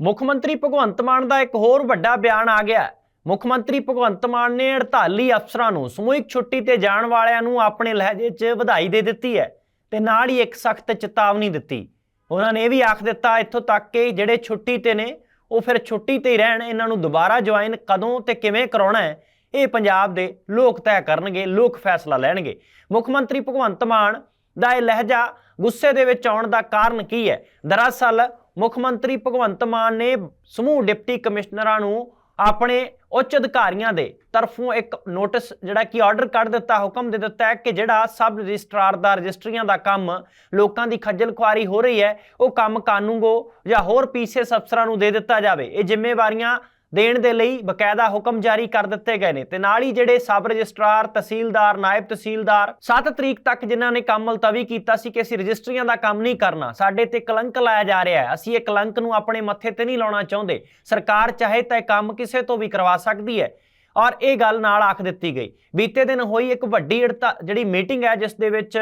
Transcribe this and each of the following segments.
ਮੁੱਖ ਮੰਤਰੀ ਭਗਵੰਤ ਮਾਨ ਦਾ ਇੱਕ ਹੋਰ ਵੱਡਾ ਬਿਆਨ ਆ ਗਿਆ ਮੁੱਖ ਮੰਤਰੀ ਭਗਵੰਤ ਮਾਨ ਨੇ 48 ਅਫਸਰਾਂ ਨੂੰ ਸਮੂਹਿਕ ਛੁੱਟੀ ਤੇ ਜਾਣ ਵਾਲਿਆਂ ਨੂੰ ਆਪਣੇ ਲਹਿਜੇ 'ਚ ਵਧਾਈ ਦੇ ਦਿੱਤੀ ਹੈ ਤੇ ਨਾਲ ਹੀ ਇੱਕ ਸਖਤ ਚੇਤਾਵਨੀ ਦਿੱਤੀ। ਉਹਨਾਂ ਨੇ ਇਹ ਵੀ ਆਖ ਦਿੱਤਾ, ਇੱਥੋਂ ਤੱਕ ਕਿ ਜਿਹੜੇ ਛੁੱਟੀ ਤੇ ਨੇ, ਉਹ ਫਿਰ ਛੁੱਟੀ ਤੇ ਹੀ ਰਹਿਣ, ਇਹਨਾਂ ਨੂੰ ਦੁਬਾਰਾ ਜੁਆਇਨ ਕਦੋਂ ਤੇ ਕਿਵੇਂ ਕਰਾਉਣਾ ਹੈ, ਇਹ ਪੰਜਾਬ ਦੇ ਲੋਕ ਤੈਅ ਕਰਨਗੇ, ਲੋਕ ਫੈਸਲਾ ਲੈਣਗੇ। ਮੁੱਖ ਮੰਤਰੀ ਭਗਵੰਤ ਮਾਨ ਦਾ ਇਹ ਲਹਿਜਾ ਗੁੱਸੇ ਦੇ ਵਿੱਚ ਆਉਣ ਦਾ ਕਾਰਨ ਕੀ ਹੈ? ਦਰਅਸਲ ਮੁੱਖ ਮੰਤਰੀ ਭਗਵੰਤ ਮਾਨ ਨੇ ਸਮੂਹ ਡਿਪਟੀ ਕਮਿਸ਼ਨਰਾਂ ਨੂੰ ਆਪਣੇ ਉੱਚ ਅਧਿਕਾਰੀਆਂ ਦੇ ਤਰਫੋਂ ਇੱਕ ਨੋਟਿਸ ਜਿਹੜਾ ਕਿ ਆਰਡਰ ਕੱਢ ਦਿੱਤਾ, ਹੁਕਮ ਦੇ ਦਿੱਤਾ ਹੈ ਕਿ ਜਿਹੜਾ ਸਬ ਰਜਿਸਟਰਾਰ ਦਾ ਰਜਿਸਟਰੀਆਂ ਦਾ ਕੰਮ ਲੋਕਾਂ ਦੀ ਖੱਜਲ ਖੁਆਰੀ ਹੋ ਰਹੀ ਹੈ, ਉਹ ਕੰਮ ਕਾਨੂੰਗੋ ਜਾਂ ਹੋਰ ਪੀਸੀਐਸ ਅਫਸਰਾਂ ਨੂੰ ਦੇ ਦਿੱਤਾ ਜਾਵੇ। ਇਹ ਜ਼ਿੰਮੇਵਾਰੀਆਂ ਦੇਣ ਦੇ ਲਈ ਬਕਾਇਦਾ ਹੁਕਮ ਜਾਰੀ ਕਰ ਦਿੱਤੇ ਗਏ ਨੇ ਤੇ ਨਾਲ ਹੀ ਜਿਹੜੇ ਸਬ ਰਜਿਸਟਰਾਰ, ਤਹਿਸੀਲਦਾਰ, ਨਾਇਬ ਤਹਿਸੀਲਦਾਰ 7 ਤਰੀਕ ਤੱਕ ਜਿਨ੍ਹਾਂ ਨੇ ਕੰਮ ਮੁਲਤਵੀ ਕੀਤਾ ਸੀ ਕਿ ਅਸੀਂ ਰਜਿਸਟਰੀਆਂ ਦਾ ਕੰਮ ਨਹੀਂ ਕਰਨਾ, ਸਾਡੇ ਤੇ ਕਲੰਕ ਲਾਇਆ ਜਾ ਰਿਹਾ ਹੈ। ਅਸੀਂ ਇਹ ਕਲੰਕ ਨੂੰ ਆਪਣੇ ਮੱਥੇ ਤੇ ਨਹੀਂ ਲਾਉਣਾ ਚਾਹੁੰਦੇ। ਸਰਕਾਰ ਚਾਹੇ ਤਾਂ ਇਹ ਕੰਮ ਕਿਸੇ ਤੋਂ ਵੀ ਕਰਵਾ ਸਕਦੀ ਹੈ। ਔਰ ਇਹ ਗੱਲ ਨਾਲ ਆਖ ਦਿੱਤੀ ਗਈ। ਬੀਤੇ ਦਿਨ ਹੋਈ ਇੱਕ ਵੱਡੀ ਹੜਤਾ ਜਿਹੜੀ ਮੀਟਿੰਗ ਹੈ, ਜਿਸ ਦੇ ਵਿੱਚ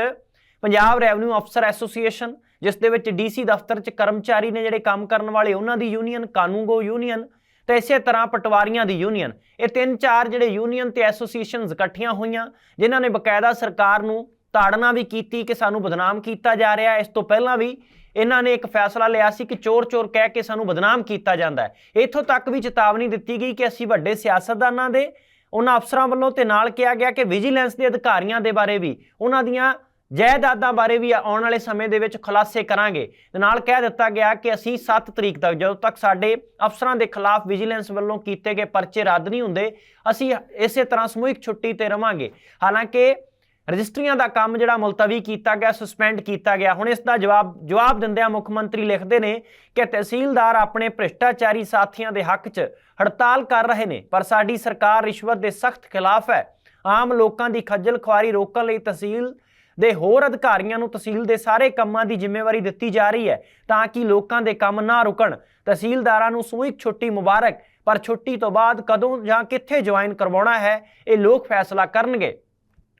ਪੰਜਾਬ ਰੈਵਨਿਊ ਅਫਸਰ ਐਸੋਸੀਏਸ਼ਨ ਜਿਸ ਦੇ ਵਿੱਚ ਡੀਸੀ ਦਫ਼ਤਰ 'ਚ ਕਰਮਚਾਰੀ ਨੇ ਜਿਹੜੇ ਕੰਮ ਕਰਨ ਵਾਲੇ, ਉਹਨਾਂ ਦੀ ਯੂਨੀਅਨ, ਕਾਨੂੰਗੋ ਯੂਨੀਅਨ ਤੇ ਇਸੇ ਤਰ੍ਹਾਂ ਪਟਵਾਰੀਆਂ ਦੀ ਯੂਨੀਅਨ ਇਹ ਤਿੰਨ ਚਾਰ ਜਿਹੜੇ ਯੂਨੀਅਨ ਤੇ ਐਸੋਸੀਏਸ਼ਨਸ ਇਕੱਠੀਆਂ ਹੋਈਆਂ, ਜਿਨ੍ਹਾਂ ਨੇ ਬਕਾਇਦਾ ਸਰਕਾਰ ਨੂੰ ਤਾੜਨਾ ਵੀ ਕੀਤੀ ਕਿ ਸਾਨੂੰ ਬਦਨਾਮ ਕੀਤਾ ਜਾ ਰਿਹਾ ਇਸ ਤੋਂ ਪਹਿਲਾਂ ਵੀ ਇਹਨਾਂ ਨੇ ਇੱਕ ਫੈਸਲਾ ਲਿਆ ਸੀ ਕਿ ਚੋਰ-ਚੋਰ ਕਹਿ ਕੇ ਸਾਨੂੰ ਬਦਨਾਮ ਕੀਤਾ ਜਾਂਦਾ ਹੈ। ਇੱਥੋਂ ਤੱਕ ਵੀ ਚੇਤਾਵਨੀ ਦਿੱਤੀ ਗਈ ਕਿ ਅਸੀਂ ਵੱਡੇ ਸਿਆਸਤਦਾਨਾਂ ਦੇ, ਉਹਨਾਂ ਅਫਸਰਾਂ ਵੱਲੋਂ ਤੇ ਨਾਲ ਕਿਹਾ ਗਿਆ ਕਿ ਵਿਜੀਲੈਂਸ ਦੇ ਅਧਿਕਾਰੀਆਂ ਦੇ ਬਾਰੇ ਵੀ, ਉਹਨਾਂ ਦੀਆਂ ਜਾਇਦਾਦਾਂ ਬਾਰੇ ਵੀ ਆਉਣ ਵਾਲੇ ਸਮੇਂ ਦੇ ਵਿੱਚ ਖੁਲਾਸੇ ਕਰਾਂਗੇ। ਨਾਲ ਕਹਿ ਦਿੱਤਾ ਗਿਆ ਕਿ ਅਸੀਂ 7 ਤਰੀਕ ਤੱਕ, ਜਦੋਂ ਤੱਕ ਸਾਡੇ ਅਫਸਰਾਂ ਦੇ ਖਿਲਾਫ ਵਿਜੀਲੈਂਸ ਵੱਲੋਂ ਕੀਤੇ ਗਏ ਪਰਚੇ ਰੱਦ ਨਹੀਂ ਹੁੰਦੇ, ਅਸੀਂ ਇਸੇ ਤਰ੍ਹਾਂ ਸਮੂਹਿਕ ਛੁੱਟੀ ਤੇ ਰਵਾਂਗੇ। ਹਾਲਾਂਕਿ ਰਜਿਸਟਰੀਆਂ ਦਾ ਕੰਮ ਜਿਹੜਾ ਮੁਲਤਵੀ ਕੀਤਾ ਗਿਆ ਸਸਪੈਂਡ ਕੀਤਾ ਗਿਆ, ਹੁਣ ਇਸ ਦਾ ਜਵਾਬ ਜਵਾਬ ਦਿੰਦਿਆਂ ਮੁੱਖ ਮੰਤਰੀ ਲਿਖਦੇ ਨੇ ਕਿ ਤਹਿਸੀਲਦਾਰ ਆਪਣੇ ਭ੍ਰਿਸ਼ਟਾਚਾਰੀ ਸਾਥੀਆਂ ਦੇ ਹੱਕ 'ਚ ਹੜਤਾਲ ਕਰ ਰਹੇ ਨੇ, ਪਰ ਸਾਡੀ ਸਰਕਾਰ ਰਿਸ਼ਵਤ ਦੇ ਸਖਤ ਖਿਲਾਫ ਹੈ। ਆਮ ਲੋਕਾਂ ਦੀ ਖੱਜਲ ਖੁਆਰੀ ਰੋਕਣ ਲਈ ਤਹਿਸੀਲ ਦੇ ਹੋਰ ਅਧਿਕਾਰੀਆਂ ਨੂੰ ਤਹਿਸੀਲ ਦੇ ਸਾਰੇ ਕੰਮਾਂ ਦੀ ਜ਼ਿੰਮੇਵਾਰੀ ਦਿੱਤੀ ਜਾ ਰਹੀ ਹੈ ਤਾਂ ਕਿ ਲੋਕਾਂ ਦੇ ਕੰਮ ਨਾ ਰੁਕਣ। ਤਹਿਸੀਲਦਾਰਾਂ ਨੂੰ ਸਮੂਹਿਕ ਛੁੱਟੀ ਮੁਬਾਰਕ, ਪਰ ਛੁੱਟੀ ਤੋਂ ਬਾਅਦ ਕਦੋਂ ਜਾਂ ਕਿੱਥੇ ਜੁਆਇਨ ਕਰਵਾਉਣਾ ਹੈ, ਇਹ ਲੋਕ ਫੈਸਲਾ ਕਰਨਗੇ।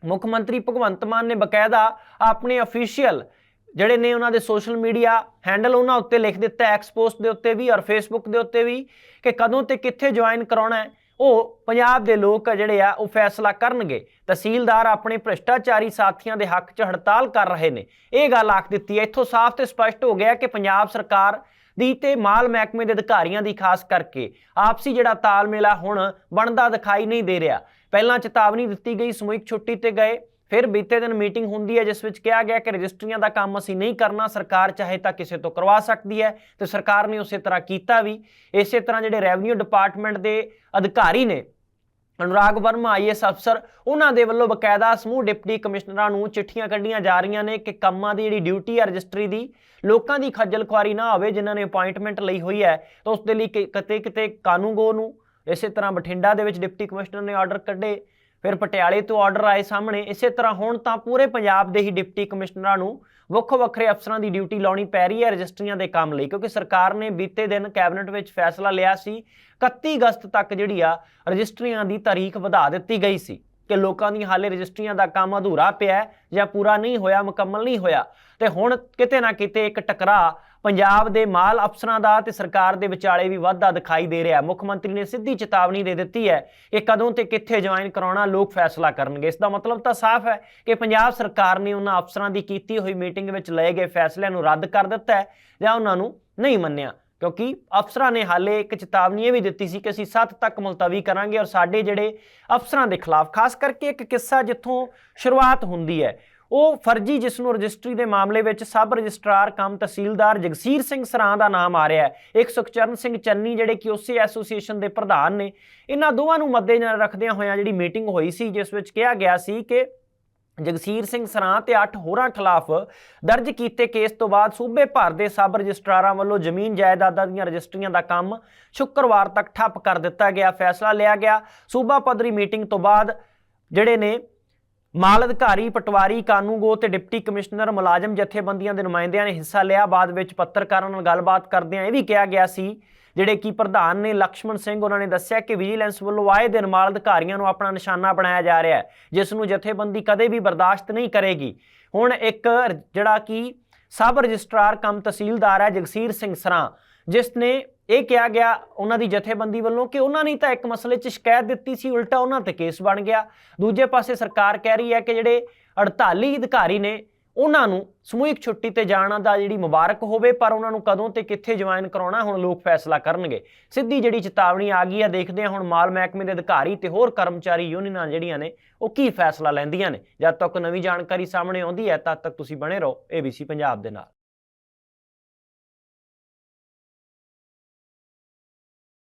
ਮੁੱਖ ਮੰਤਰੀ ਭਗਵੰਤ ਮਾਨ ਨੇ ਬਕਾਇਦਾ ਆਪਣੇ ਅਫੀਸ਼ੀਅਲ ਜਿਹੜੇ ਨੇ ਉਹਨਾਂ ਦੇ ਸੋਸ਼ਲ ਮੀਡੀਆ ਹੈਂਡਲ ਉਹਨਾਂ ਉੱਤੇ ਲਿਖ ਦਿੱਤਾ ਐਕਸਪੋਸਟ ਦੇ ਉੱਤੇ ਵੀ ਔਰ ਫੇਸਬੁੱਕ ਦੇ ਉੱਤੇ ਵੀ ਕਿ ਕਦੋਂ ਤੇ ਕਿੱਥੇ ਜੁਆਇਨ ਕਰਾਉਣਾ ਹੈ। ਉਹ ਪੰਜਾਬ ਦੇ ਲੋਕ ਆ ਜਿਹੜੇ ਆ, ਉਹ ਫੈਸਲਾ ਕਰਨਗੇ। ਤਹਿਸੀਲਦਾਰ ਆਪਣੇ ਭ੍ਰਿਸ਼ਟਾਚਾਰੀ ਸਾਥੀਆਂ ਦੇ ਹੱਕ 'ਚ ਹੜਤਾਲ ਕਰ ਰਹੇ ਨੇ। ਇਹ ਗੱਲ ਆਖ ਦਿੱਤੀ ਹੈ। ਇੱਥੋਂ ਸਾਫ਼ ਤੇ ਸਪਸ਼ਟ ਹੋ ਗਿਆ ਕਿ ਪੰਜਾਬ ਸਰਕਾਰ ਦੀ ਤੇ ਮਾਲ ਮਹਿਕਮੇ ਦੇ ਅਧਿਕਾਰੀਆਂ ਦੀ ਖਾਸ ਕਰਕੇ। ਆਪਸੀ ਜਿਹੜਾ ਤਾਲਮੇਲ ਆ, ਹੁਣ ਬਣਦਾ ਦਿਖਾਈ ਨਹੀਂ ਦੇ ਰਿਹਾ। ਪਹਿਲਾਂ ਚੇਤਾਵਨੀ ਦਿੱਤੀ ਗਈ, ਸਮੂਹਿਕ ਛੁੱਟੀ ਤੇ ਗਏ। ਫਿਰ ਬੀਤੇ ਦਿਨ ਮੀਟਿੰਗ ਹੁੰਦੀ ਹੈ, ਜਿਸ ਵਿੱਚ ਕਿਹਾ ਗਿਆ ਕਿ ਰਜਿਸਟਰੀਆਂ ਦਾ ਕੰਮ ਅਸੀਂ ਨਹੀਂ ਕਰਨਾ, ਸਰਕਾਰ ਚਾਹੇ ਤਾਂ ਕਿਸੇ ਤੋਂ ਕਰਵਾ ਸਕਦੀ ਹੈ ਤੇ ਸਰਕਾਰ ਨੇ ਉਸੇ ਤਰ੍ਹਾਂ ਕੀਤਾ ਵੀ। ਇਸੇ ਤਰ੍ਹਾਂ ਜਿਹੜੇ ਰੈਵਨਿਊ ਡਿਪਾਰਟਮੈਂਟ ਦੇ ਅਧਿਕਾਰੀ ਨੇ, ਅਨੁਰਾਗ ਵਰਮਾ ਆਈਐਸ ਅਫਸਰ, ਉਹਨਾਂ ਦੇ ਵੱਲੋਂ ਬਕਾਇਦਾ ਸਮੂਹ ਡਿਪਟੀ ਕਮਿਸ਼ਨਰਾਂ ਨੂੰ ਚਿੱਠੀਆਂ ਕੱਢੀਆਂ ਜਾ ਰਹੀਆਂ ਨੇ ਕਿ ਕੰਮਾਂ ਦੀ ਜਿਹੜੀ ਡਿਊਟੀ ਹੈ, ਰਜਿਸਟਰੀ ਦੀ, ਲੋਕਾਂ ਦੀ ਖੱਜਲ ਖੁਆਰੀ ਨਾ ਹੋਵੇ, ਜਿਨ੍ਹਾਂ ਨੇ ਅਪਾਇੰਟਮੈਂਟ ਲਈ ਹੋਈ ਹੈ, ਤਾਂ ਉਸ ਦੇ ਲਈ ਕਿ- ਕਿਤੇ ਕਿਤੇ ਕਾਨੂੰਗੋ ਨੂੰ ਇਸੇ ਤਰ੍ਹਾਂ ਬਠਿੰਡਾ ਦੇ ਵਿੱਚ ਡਿਪਟੀ ਕਮਿਸ਼ਨਰ ਨੇ ਆਰਡਰ ਕੱਢੇ। ਫਿਰ ਪਟਿਆਲੇ ਤੋਂ ਆਰਡਰ ਆਏ ਸਾਹਮਣੇ। ਇਸੇ ਤਰ੍ਹਾਂ ਹੁਣ ਤਾਂ ਪੂਰੇ ਪੰਜਾਬ ਦੇ ਹੀ ਡਿਪਟੀ ਕਮਿਸ਼ਨਰਾਂ ਨੂੰ ਵੱਖੋ ਵੱਖਰੇ ਅਫਸਰਾਂ ਦੀ ਡਿਊਟੀ ਲਾਉਣੀ ਪੈ ਰਹੀ ਹੈ ਰਜਿਸਟਰੀਆਂ ਦੇ ਕੰਮ ਲਈ, ਕਿਉਂਕਿ ਸਰਕਾਰ ਨੇ ਬੀਤੇ ਦਿਨ ਕੈਬਨਿਟ ਵਿੱਚ ਫੈਸਲਾ ਲਿਆ ਸੀ 31 ਅਗਸਤ ਤੱਕ ਜਿਹੜੀ ਆ ਰਜਿਸਟਰੀਆਂ ਦੀ ਤਾਰੀਖ ਵਧਾ ਦਿੱਤੀ ਗਈ ਸੀ। ਕਿ ਲੋਕਾਂ ਦੀ ਹਾਲੇ ਰਜਿਸਟਰੀਆਂ ਦਾ ਕੰਮ ਅਧੂਰਾ ਪਿਆ ਜਾਂ ਪੂਰਾ ਨਹੀਂ ਹੋਇਆ, ਮੁਕੰਮਲ ਨਹੀਂ ਹੋਇਆ। ਤੇ ਹੁਣ ਕਿਤੇ ਨਾ ਕਿਤੇ ਇੱਕ ਟਕਰਾਅ ਪੰਜਾਬ ਦੇ ਮਾਲ ਅਫਸਰਾਂ ਦਾ ਤੇ ਸਰਕਾਰ ਦੇ ਵਿਚਾਲੇ ਵੀ ਵਾਧਾ ਦਿਖਾਈ ਦੇ ਰਿਹਾ। ਮੁੱਖ ਮੰਤਰੀ ਨੇ ਸਿੱਧੀ ਚੇਤਾਵਨੀ ਦੇ ਦਿੱਤੀ ਹੈ ਕਿ ਕਦੋਂ ਤੇ ਕਿੱਥੇ ਜੁਆਇਨ ਕਰਾਉਣਾ ਲੋਕ ਫੈਸਲਾ ਕਰਨਗੇ। ਇਸ ਦਾ ਮਤਲਬ ਤਾਂ ਸਾਫ਼ ਹੈ ਕਿ ਪੰਜਾਬ ਸਰਕਾਰ ਨੇ ਉਹਨਾਂ ਅਫਸਰਾਂ ਦੀ ਕੀਤੀ ਹੋਈ ਮੀਟਿੰਗ ਵਿੱਚ ਲਏ ਗਏ ਫੈਸਲਿਆਂ ਨੂੰ ਰੱਦ ਕਰ ਦਿੱਤਾ ਹੈ ਜਾਂ ਉਹਨਾਂ ਨੂੰ ਨਹੀਂ ਮੰਨਿਆ। ਕਿਉਂਕਿ ਅਫਸਰਾਂ ਨੇ ਹਾਲੇ ਇੱਕ ਚੇਤਾਵਨੀ ਇਹ ਵੀ ਦਿੱਤੀ ਸੀ ਕਿ ਅਸੀਂ 7 ਤੱਕ ਮੁਲਤਵੀ ਕਰਾਂਗੇ ਔਰ ਸਾਡੇ ਜਿਹੜੇ ਅਫਸਰਾਂ ਦੇ ਖਿਲਾਫ, ਖਾਸ ਕਰਕੇ ਇੱਕ ਕਿੱਸਾ ਜਿੱਥੋਂ ਸ਼ੁਰੂਆਤ ਹੁੰਦੀ ਹੈ, ਉਹ ਫਰਜ਼ੀ ਜਿਸ ਨੂੰ ਰਜਿਸਟਰੀ ਦੇ ਮਾਮਲੇ ਵਿੱਚ ਸਬ ਰਜਿਸਟਰਾਰ ਕਮ ਤਹਿਸੀਲਦਾਰ ਜਗਸੀਰ ਸਿੰਘ ਸਰਾਂ ਦਾ ਨਾਮ ਆ ਰਿਹਾ ਹੈ, ਇੱਕ ਸੁਖਚਰਨ ਸਿੰਘ ਚੰਨੀ ਜਿਹੜੇ ਕਿ ਉਸੇ ਐਸੋਸੀਏਸ਼ਨ ਦੇ ਪ੍ਰਧਾਨ ਨੇ, ਇਹਨਾਂ ਦੋਵਾਂ ਨੂੰ ਮੱਦੇਨਜ਼ਰ ਰੱਖਦਿਆਂ ਹੋਇਆਂ ਜਿਹੜੀ ਮੀਟਿੰਗ ਹੋਈ ਸੀ, ਜਿਸ ਵਿੱਚ ਕਿਹਾ ਗਿਆ ਸੀ ਕਿ ਜਗਸੀਰ ਸਿੰਘ ਸਰਾਂ ਤੇ 8 ਹੋਰਾਂ ਖਿਲਾਫ ਦਰਜ ਕੀਤੇ ਕੇਸ ਤੋਂ ਬਾਅਦ ਸੂਬੇ ਭਰ ਦੇ ਸਬ ਰਜਿਸਟਰਾਰਾਂ ਵੱਲੋਂ ਜ਼ਮੀਨ ਜਾਇਦਾਦਾਂ ਦੀਆਂ ਰਜਿਸਟਰੀਆਂ ਦਾ ਕੰਮ ਸ਼ੁੱਕਰਵਾਰ ਤੱਕ ਠੱਪ ਕਰ ਦਿੱਤਾ ਗਿਆ, ਫੈਸਲਾ ਲਿਆ ਗਿਆ। ਸੂਬਾ ਪੱਧਰੀ ਮੀਟਿੰਗ ਤੋਂ ਬਾਅਦ ਜਿਹੜੇ ਨੇ ਮਾਲ ਅਧਿਕਾਰੀ ਪਟਵਾਰੀ ਕਾਨੂੰਗੋ ਤੇ ਡਿਪਟੀ ਕਮਿਸ਼ਨਰ ਮੁਲਾਜ਼ਮ ਜਥੇਬੰਦੀਆਂ ਦੇ ਨੁਮਾਇੰਦਿਆਂ ਨੇ ਹਿੱਸਾ ਲਿਆ। ਬਾਅਦ ਵਿੱਚ ਪੱਤਰਕਾਰਾਂ ਨਾਲ ਗੱਲਬਾਤ ਕਰਦਿਆਂ ਇਹ ਵੀ ਕਿਹਾ ਗਿਆ ਸੀ ਜਿਹੜੇ ਕਿ ਪ੍ਰਧਾਨ ਨੇ ਲਕਸ਼ਮਣ ਸਿੰਘ, ਉਹਨਾਂ ਨੇ ਦੱਸਿਆ ਕਿ ਵਿਜੀਲੈਂਸ ਵੱਲੋਂ ਆਏ ਦਿਨ ਮਾਲ ਅਧਿਕਾਰੀਆਂ ਨੂੰ ਆਪਣਾ ਨਿਸ਼ਾਨਾ ਬਣਾਇਆ ਜਾ ਰਿਹਾ ਹੈ, ਜਿਸ ਨੂੰ ਜਥੇਬੰਦੀ ਕਦੇ ਵੀ ਬਰਦਾਸ਼ਤ ਨਹੀਂ ਕਰੇਗੀ। ਹੁਣ ਇੱਕ ਜਿਹੜਾ ਕਿ ਸਬ ਰਜਿਸਟਰਾਰ ਕਮ ਤਹਿਸੀਲਦਾਰ ਹੈ, ਜਗਸੀਰ ਸਿੰਘ ਸਰਾ, ਜਿਸ ਨੇ ਇਹ ਕਿਹਾ ਗਿਆ ਉਹਨਾਂ ਦੀ ਜਥੇਬੰਦੀ ਵੱਲੋਂ ਕਿ ਉਹਨਾਂ ਨੇ ਤਾਂ ਇੱਕ ਮਸਲੇ 'ਚ ਸ਼ਿਕਾਇਤ ਦਿੱਤੀ ਸੀ, ਉਲਟਾ ਉਹਨਾਂ ਤੇ ਕੇਸ ਬਣ ਗਿਆ। ਦੂਜੇ ਪਾਸੇ ਸਰਕਾਰ ਕਹਿ ਰਹੀ ਹੈ ਕਿ ਜਿਹੜੇ 48 ਅਧਿਕਾਰੀ ਨੇ ਉਹਨਾਂ ਨੂੰ ਸਮੂਹਿਕ ਛੁੱਟੀ ਤੇ ਜਾਣ ਦਾ ਜਿਹੜੀ ਮੁਬਾਰਕ ਹੋਵੇ, ਪਰ ਉਹਨਾਂ ਨੂੰ ਕਦੋਂ ਤੇ ਕਿੱਥੇ ਜੁਆਇਨ ਕਰਾਉਣਾ, ਹੁਣ ਲੋਕ ਫੈਸਲਾ ਕਰਨਗੇ। ਸਿੱਧੀ ਜਿਹੜੀ ਚੇਤਾਵਨੀ ਆ ਗਈ ਆ, ਦੇਖਦੇ ਹਾਂ ਹੁਣ ਮਾਲ ਮਹਿਕਮੇ ਦੇ ਅਧਿਕਾਰੀ ਤੇ ਹੋਰ ਕਰਮਚਾਰੀ ਯੂਨੀਅਨਾਂ ਜਿਹੜੀਆਂ ਨੇ, ਉਹ ਕੀ ਫੈਸਲਾ ਲੈਂਦੀਆਂ ਨੇ। ਜਦ ਤੱਕ ਨਵੀਂ ਜਾਣਕਾਰੀ ਸਾਹਮਣੇ ਆਉਂਦੀ ਹੈ, ਤਦ ਤੱਕ ਤੁਸੀਂ ਬਣੇ ਰਹੋ ABC ਪੰਜਾਬ ਦੇ ਨਾਲ।